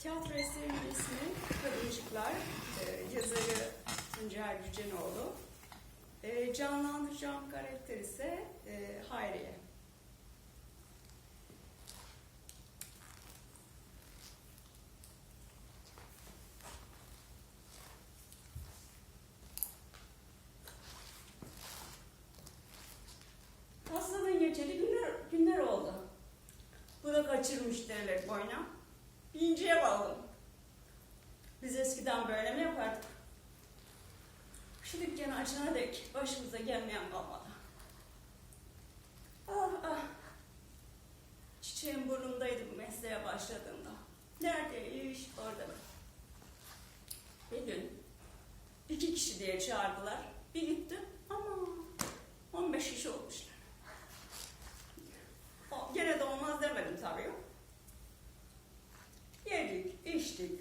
Tiyatro eserinin ismi Kadıncıklar, e, yazarı Tuncer Gücenoğlu. E, canlandıracağım karakter ise e, Hayriye. Hastalığın geçeli günler, günler oldu. Bu da kaçırmış derler boyuna. Bir inceye kaldım. Biz eskiden böyle mi yapardık? Şu dükkanı açana dek başımıza gelmeyen kalmadı. Ah ah. Çiçeğim burnumdaydı bu mesleğe başladığımda. Nerede iş orada mı? Bir gün iki kişi diye çağırdılar. Bir gittim ama 15 kişi olmuşlar. O, gene de olmaz demedim tabii. Yedik, içtik,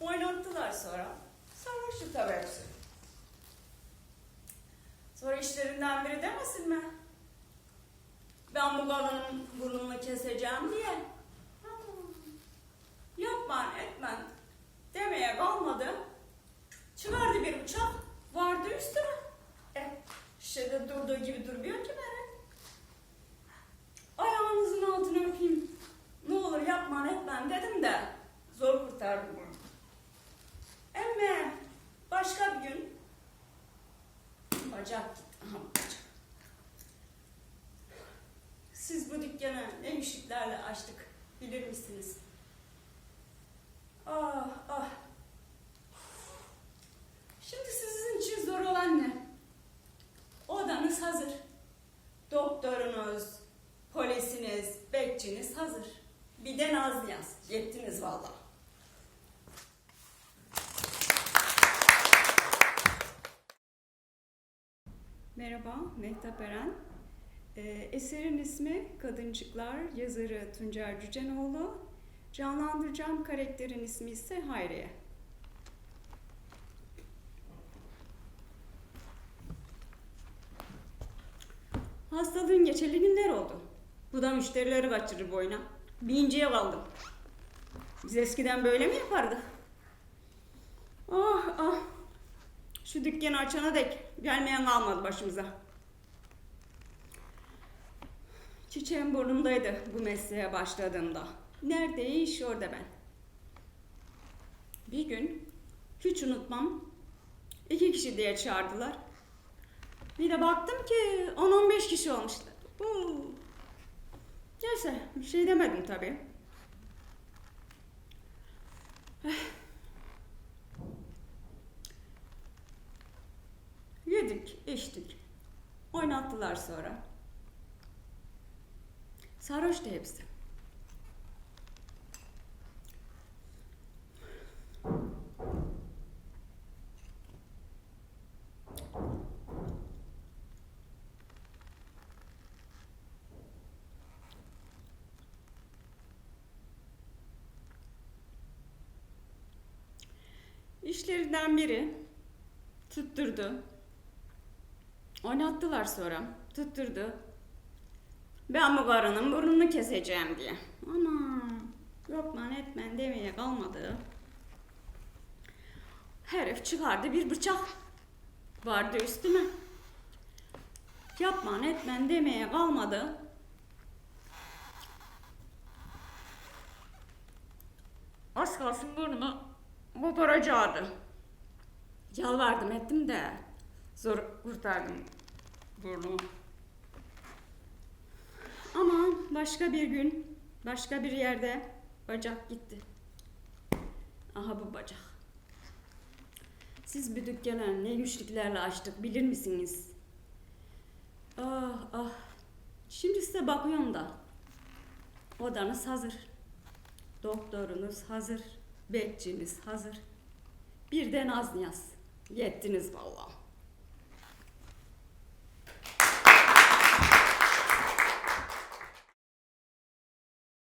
oynattılar sonra. Sarhoştu tabii hepsi. Sonra işlerinden biri demesin mi? Ben bu kadının burnunu keseceğim diye. Ha, Yapman etmen demeye kalmadı. Çıkardı bir bıçak, vardı üstüne. E, şişede durduğu gibi durmuyor ki beni. Ayağınızın altına öpeyim. Ne olur yapman etmen dedim de zor kurtardım bunu. Emme başka bir gün bacak gitti. Siz bu dükkanı ne güçlüklerle açtık bilir misiniz? Ah ah. Şimdi sizin için zor olan ne? Odanız hazır. Doktorunuz, polisiniz, bekçiniz hazır. Bir de naz yaz. Yettiniz vallahi. Merhaba, Mehtap Eren. Ee, eserin ismi Kadıncıklar, yazarı Tuncer Cücenoğlu. Canlandıracağım karakterin ismi ise Hayriye. Hastalığın geçeli günler oldu. Bu da müşterileri kaçırır boyuna. Bir inceye kaldım. Biz eskiden böyle mi yapardık? Ah ah. Şu dükkanı açana dek gelmeyen kalmadı başımıza. Çiçeğim burnumdaydı bu mesleğe başladığımda. Nerede iş orada ben. Bir gün hiç unutmam iki kişi diye çağırdılar. Bir de baktım ki 10-15 kişi olmuşlar. Huu. Neyse bir şey demedim tabii. Eh. Yedik, içtik. Oynattılar sonra. Sarhoştu hepsi. İşlerinden biri tutturdu. Oynattılar sonra. Tutturdu. Ben bu karının burnunu keseceğim diye. Ana yok lan etmen demeye kalmadı. Herif çıkardı bir bıçak. Vardı üstüme. Yapman etmen demeye kalmadı. Az kalsın burnumu koparacaktı. Yalvardım ettim de zor kurtardım burnumu. Ama başka bir gün, başka bir yerde bacak gitti. Aha bu bacak. Siz bir dükkanı ne güçlüklerle açtık bilir misiniz? Ah ah. Şimdi size bakıyorum da. Odanız hazır. Doktorunuz hazır. Bekçiniz hazır. Bir de naz niyaz. Yettiniz vallahi.